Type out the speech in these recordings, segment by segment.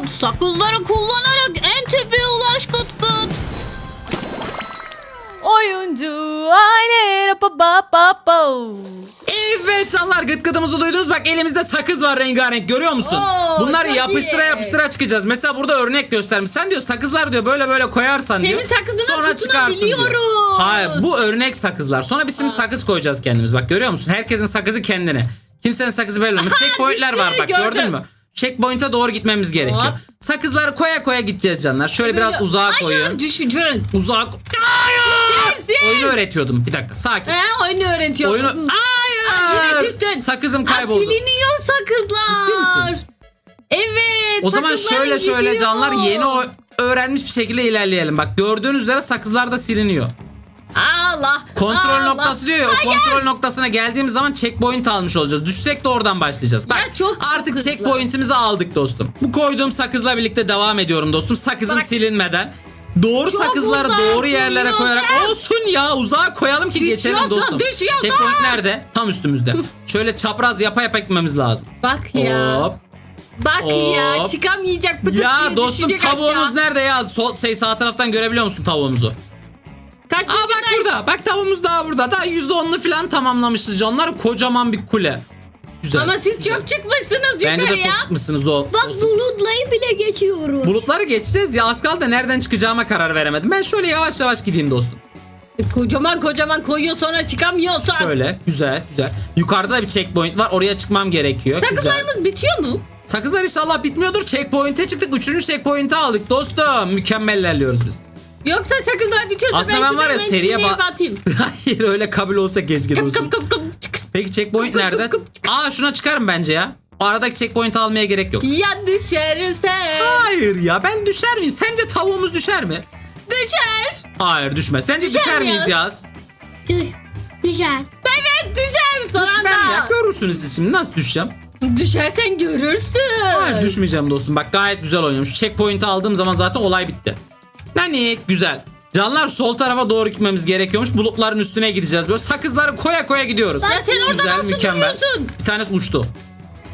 kıt. Sakızları kullanarak en tepeye ulaş kıt kıt. Oyuncu aile pa pa pa pa. Evet canlar gıt gıdımızı duydunuz. Bak elimizde sakız var rengarenk görüyor musun? Oo, Bunları çok yapıştıra iyi. yapıştıra çıkacağız. Mesela burada örnek göstermiş. Sen diyor sakızlar diyor böyle böyle koyarsan Senin diyor. sakızına sonra çıkarsın diyor. tutunabiliyoruz. Hayır bu örnek sakızlar. Sonra biz şimdi sakız koyacağız kendimiz. Bak görüyor musun? Herkesin sakızı kendine. Kimsenin sakızı belli olmuyor. Checkpointler düştü, var bak gördüm. gördün mü? Checkpoint'e doğru gitmemiz gerekiyor. Hop. Sakızları koya koya gideceğiz canlar. Şöyle biraz uzağa koyun. Hayır düşeceksin. Uzak. Hayır. Düşersin. Oyunu öğretiyordum. Bir dakika sakin. He oyunu öğretiyor. Oyunu... Hayır. Yine düştün. Sakızım kayboldu. siliniyor sakızlar. Ciddi misin? Evet. O zaman sakızların şöyle şöyle gidiyor. canlar yeni o öğrenmiş bir şekilde ilerleyelim. Bak gördüğünüz üzere sakızlar da siliniyor. Allah. Kontrol Allah. noktası diyor ya. O Hayır. kontrol noktasına geldiğimiz zaman checkpoint almış olacağız. Düşsek de oradan başlayacağız. Bak Ya çok artık hızlı. checkpoint'imizi aldık dostum. Bu koyduğum sakızla birlikte devam ediyorum dostum. Sakızım Bak. silinmeden. Doğru Çok sakızları uzağa doğru yerlere koyarak koyuyorsun. olsun ya uzağa koyalım ki geçelim Düşüyorsun, dostum. düşüyorsun. Checkpoint nerede? Tam üstümüzde. Şöyle çapraz yapa yapa gitmemiz lazım. Bak ya. Hop. Bak ya Hop. çıkamayacak pıtık Ya dostum düşecek tavuğumuz aşağı. nerede ya? Sol, şey, sağ taraftan görebiliyor musun tavuğumuzu? Kaçıncı Aa? Burada. Bak tavuğumuz daha burada. Daha %10'unu falan tamamlamışız canlar. Kocaman bir kule. Güzel. Ama siz çok çıkmışsınız yukarıya. Bence de çok çıkmışsınız o. Bak dostum. bulutlayı bile geçiyorum. Bulutları geçeceğiz ya az kaldı da nereden çıkacağıma karar veremedim. Ben şöyle yavaş yavaş gideyim dostum. E, Kocaman kocaman koyuyor sonra çıkamıyorsan. Şöyle güzel güzel. Yukarıda da bir checkpoint var oraya çıkmam gerekiyor. Güzel. Sakızlarımız bitiyor mu? Sakızlar inşallah bitmiyordur. Checkpoint'e çıktık. Üçüncü checkpoint'e aldık dostum. Mükemmel ilerliyoruz biz. Yoksa sakızlar bitiyorsa Aslında ben, ben var ya seriye ba- batayım. Hayır öyle kabul olsa Kıp dostum. kıp kıp kıp. çık. Peki checkpoint Kıp kıp nerede? kıp kıp. Aa şuna çıkarım bence ya. O aradaki checkpoint almaya gerek yok. Ya düşerse Hayır ya ben düşer miyim? Sence tavuğumuz düşer mi? düşer. Hayır düşmez. Sence Düşer düşer, miyiz? Yaz? Düş. Düşer. Evet düşer sonra Düşmem ya. Görürsünüz siz şimdi nasıl düşeceğim? Düşersen görürsün. Hayır düşmeyeceğim dostum. Bak gayet güzel oynamış. Checkpoint'i aldığım zaman zaten olay bitti. Nanik güzel. Canlar sol tarafa doğru gitmemiz gerekiyormuş. Bulutların üstüne gideceğiz. Böyle sakızları koya koya gidiyoruz. Ya sen orada güzel, nasıl mükemmel. duruyorsun? Bir tanesi uçtu.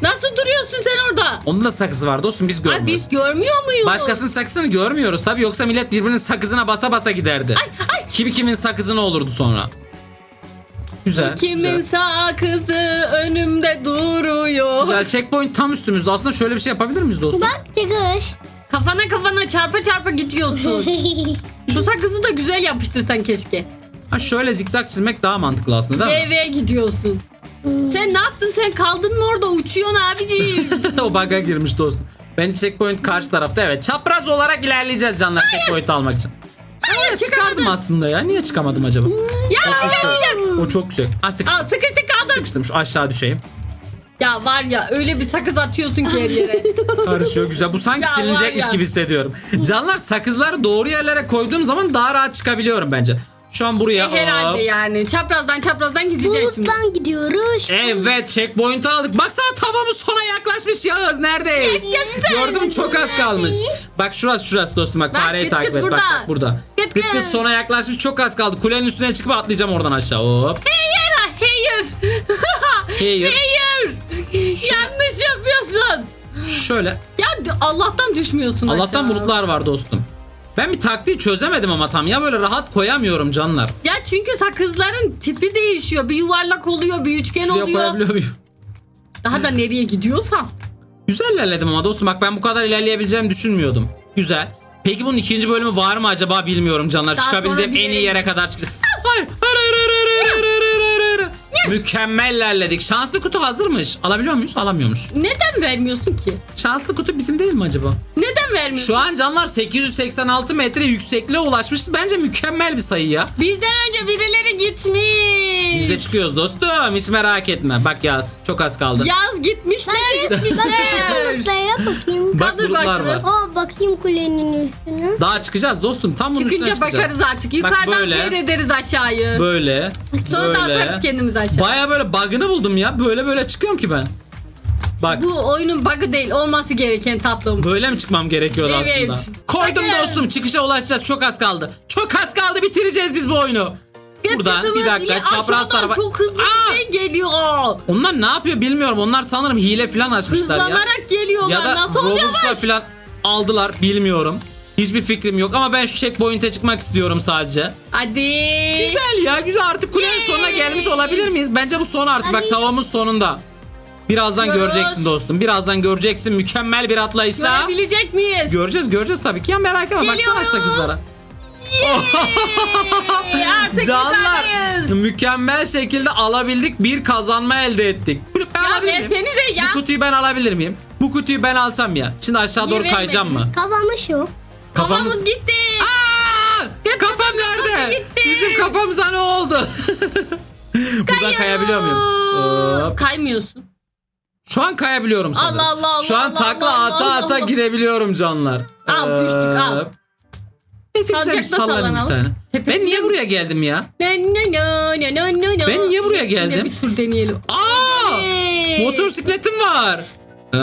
Nasıl duruyorsun sen orada? Onun da sakızı var dostum biz Ay görmüyoruz. biz görmüyor muyuz? Başkasının sakızını görmüyoruz tabii yoksa millet birbirinin sakızına basa basa giderdi. Ay ay. Kimi kimin sakızı ne olurdu sonra. Güzel. Kimin güzel. sakızı önümde duruyor. Güzel checkpoint tam üstümüzde. Aslında şöyle bir şey yapabilir miyiz dostum? Bak çıkış. Kafana kafana çarpa çarpa gidiyorsun. Bu sakızı da güzel yapıştırsan keşke. Ha şöyle zikzak çizmek daha mantıklı aslında değil mi? Eve gidiyorsun. Sen ne yaptın? Sen kaldın mı orada? Uçuyorsun abiciğim. o bug'a girmiş dostum. Ben checkpoint karşı tarafta evet. Çapraz olarak ilerleyeceğiz canlar checkpoint almak için. Hayır Çıkardım çıkamadın. aslında ya. Niye çıkamadım acaba? Ya O çok güzel. O çok güzel. Ha sıkıştım. Aa, sıkıştık kaldın. Sıkıştım. Şu aşağı düşeyim. Ya var ya öyle bir sakız atıyorsun ki her yere. Karışıyor güzel. Bu sanki Ya var silinecekmiş ya. gibi hissediyorum. Canlar sakızları doğru yerlere koyduğum zaman daha rahat çıkabiliyorum bence. Şu an buraya. Herhalde hop. yani. Çaprazdan çaprazdan gideceğiz şimdi. Buluttan gidiyoruz. Evet checkpoint'i aldık. Baksana tavuğumuz sona yaklaşmış Yağız. Neredeyiz? Yaşasın. Gördüm çok az kalmış. Bak şurası şurası dostum bak, Bak, fareyi takip et. Bak, burada. bak burada. Gıt gıt. sona yaklaşmış çok az kaldı. Kulenin üstüne çıkıp atlayacağım oradan aşağı. Hop. Hayır, hayır. Hayır. Yanlış yapıyorsun. Şöyle. Ya Allah'tan düşmüyorsun Allah'tan aşağı. bulutlar var dostum. Ben bir taktiği çözemedim ama tam ya böyle rahat koyamıyorum canlar. Ya çünkü sakızların tipi değişiyor. Bir yuvarlak oluyor, bir üçgen Şuraya oluyor. koyabiliyor muyum? Daha da nereye gidiyorsan. Güzel ilerledim ama dostum bak ben bu kadar ilerleyebileceğimi düşünmüyordum. Güzel. Peki bunun ikinci bölümü var mı acaba bilmiyorum canlar. Daha Çıkabildiğim en iyi yere kadar çık. Hayır, hayır, hayır, hayır. Mükemmel ilerledik. Şanslı kutu hazırmış. Alabiliyor muyuz? Alamıyormuş. Neden vermiyorsun ki? Şanslı kutu bizim değil mi acaba? Neden vermiyorsun? Şu an canlar 886 metre yüksekliğe ulaşmışız. Bence mükemmel bir sayı ya. Bizden önce birileri gitmiş. Biz de çıkıyoruz dostum. Hiç merak etme. Bak yaz. Çok az kaldı. Yaz gitmişler Bakın gitmişler. bulutlaya bakayım. Bak kaldır bulutlar başını. var. O bakayım kulenin üstüne. Daha çıkacağız dostum. Tam bunun Çıkınca üstüne çıkacağız. bakarız artık. Yukarıdan böyle. seyrederiz aşağıyı. Böyle. Sonra da böyle. atarız kendimizi aşağı. Baya böyle bug'ını buldum ya. Böyle böyle çıkıyorum ki ben. Bak Bu oyunun bug'ı değil. Olması gereken tatlım. böyle mi çıkmam gerekiyordu Evet. aslında? Koydum Sakız. dostum. Çıkışa ulaşacağız. Çok az kaldı. Çok az kaldı. Bitireceğiz biz bu oyunu. Buradan bir dakika çapraz tarafa. çok hızlı Aa! bir şey geliyor. Onlar ne yapıyor bilmiyorum. Onlar sanırım hile falan açmışlar ya. Hızlanarak geliyorlar. Ya da Nasıl Robux'la yavaş? falan. Aldılar bilmiyorum. Hiçbir fikrim yok ama ben şu checkpoint'e çıkmak istiyorum sadece. Hadi. Güzel ya güzel artık kulenin Yay! sonuna gelmiş olabilir miyiz? Bence bu son artık bak Abi. tavamız sonunda. Birazdan Görüyoruz. göreceksin dostum. Birazdan göreceksin mükemmel bir atlayışla. Görebilecek miyiz? Göreceğiz göreceğiz tabii ki ya merak etme baksana Geliyoruz. sakızlara. Artık Canlar mükemmel şekilde alabildik bir kazanma elde ettik. Ben Ya alabilir miyim? versenize ya. Bu kutuyu ben alabilir miyim? Bu kutuyu ben alsam ya. Şimdi aşağı Niye doğru kayacağım mı? vermediniz? Kafamız yok. Kafamız gitti. Aa! Kafam nerede? gitti. Bizim kafamıza ne oldu? Buradan kayabiliyor muyum? Hop. Kaymıyorsun. Şu an kayabiliyorum sanırım. Allah Allah Allah Şu an Allah takla Allah ata Allah ata Allah. gidebiliyorum canlar. Al, düştük, al. Hop. Neyse güzel bir Salıncakla sallanayım bir sallanalım. tane. Tepesine Ben niye buraya geldim ya? No, no, no, no, no, no, no. Ben niye buraya geldim? Bir tur deneyelim. Aa! Hey. Motosikletim var. Ee,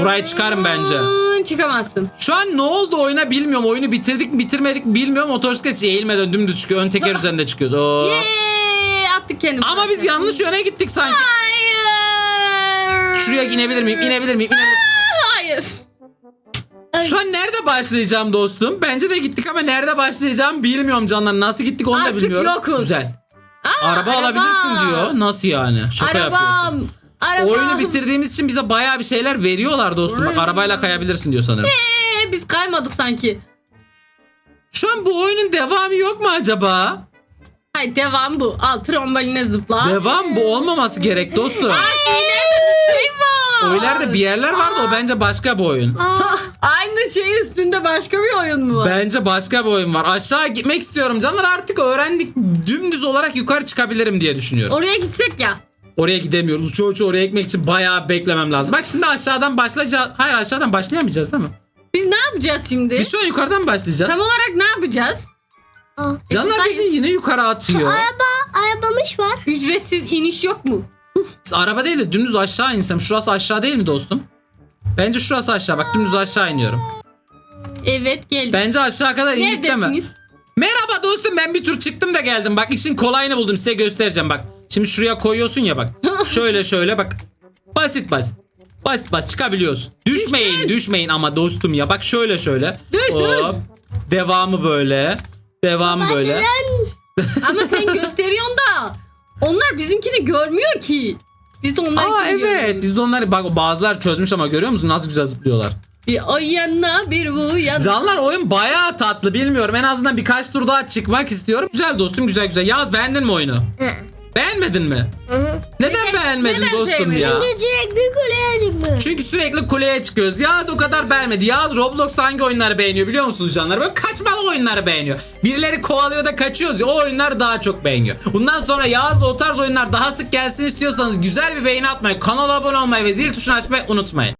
burayı çıkarım bence. Çıkamazsın. Şu an ne oldu oyuna bilmiyorum. Oyunu bitirdik mi bitirmedik mi bilmiyorum. Motosiklet eğilmeden dümdüz çıkıyor. Ön teker üzerinde çıkıyoruz. Oo. Yeee attık kendimizi. Ama biz yanlış yöne gittik sanki. Hayır. Şuraya inebilir miyim? İnebilir miyim? İnebilir. Hayır. Şu an nerede başlayacağım dostum? Bence de gittik ama nerede başlayacağım bilmiyorum canlar. Nasıl gittik onu da Artık bilmiyorum. yokuz. Güzel. Aa, Araba, alabilirsin diyor. Nasıl yani? Şaka yapıyorsun. Arabam. Oyunu bitirdiğimiz için bize bayağı bir şeyler veriyorlar dostum. Bak arabayla kayabilirsin diyor sanırım. Ee, biz kaymadık sanki. Şu an bu oyunun devamı yok mu acaba? Hayır devam bu. Al tromboline zıpla. Devam bu olmaması gerek dostum. Aa, şeylerde bir şey var. O ileride bir yerler vardı o bence başka bir oyun. Aa, Aynı şey üstünde başka bir oyun mu var? Bence başka bir oyun var. Aşağı gitmek istiyorum canlar artık öğrendik. Dümdüz olarak yukarı çıkabilirim diye düşünüyorum. Oraya gitsek ya. Oraya gidemiyoruz. Çoğu çoğu oraya gitmek için bayağı beklemem lazım. Bak şimdi aşağıdan başlayacağız. Hayır aşağıdan başlayamayacağız değil mi? Biz ne yapacağız şimdi? Biz şu an yukarıdan başlayacağız. Tam olarak ne yapacağız? aa. Canlar bizi yine yukarı atıyor. Araba, arabamız var. Ücretsiz iniş yok mu? Biz araba değil de dümdüz aşağı insem. Şurası aşağı değil mi dostum? Bence şurası aşağı. Bak dümdüz aşağı iniyorum. Evet geldik. Bence aşağı kadar indik değil mi? Neredesiniz? Merhaba dostum ben bir tur çıktım da geldim. Bak işin kolayını buldum size göstereceğim bak. Şimdi şuraya koyuyorsun ya bak. Şöyle şöyle bak. Basit basit. Basit basit çıkabiliyorsun. Düşmeyin Düştün. düşmeyin ama dostum ya. Bak şöyle şöyle. Düştün. Hop. Devamı böyle. Devamı böyle. Ama sen gösteriyorsun da onlar bizimkini görmüyor ki. Biz de onları Aa evet. Biz de onları bak bazılar çözmüş ama görüyor musun nasıl güzel zıplıyorlar. Bir o yana bir bu yana. Canlar oyun bayağı tatlı bilmiyorum. En azından birkaç tur daha çıkmak istiyorum. Güzel dostum güzel güzel. Yaz beğendin mi oyunu? Beğenmedin mi? Neden Neden- beğenmedin neden dostum sevmedin? ya? Sürekli kuleye çıkmış. Çünkü sürekli kuleye çıkıyoruz. Yaz o kadar beğenmedi. Yaz Roblox'ta hangi oyunları beğeniyor biliyor musunuz canlar? Böyle kaçmalı oyunları beğeniyor. Birileri kovalıyor da kaçıyoruz ya. O oyunlar daha çok beğeniyor. Bundan sonra Yaz'la o tarz oyunlar daha sık gelsin istiyorsanız güzel bir beğeni atmayı, kanala abone olmayı ve zil tuşunu açmayı unutmayın.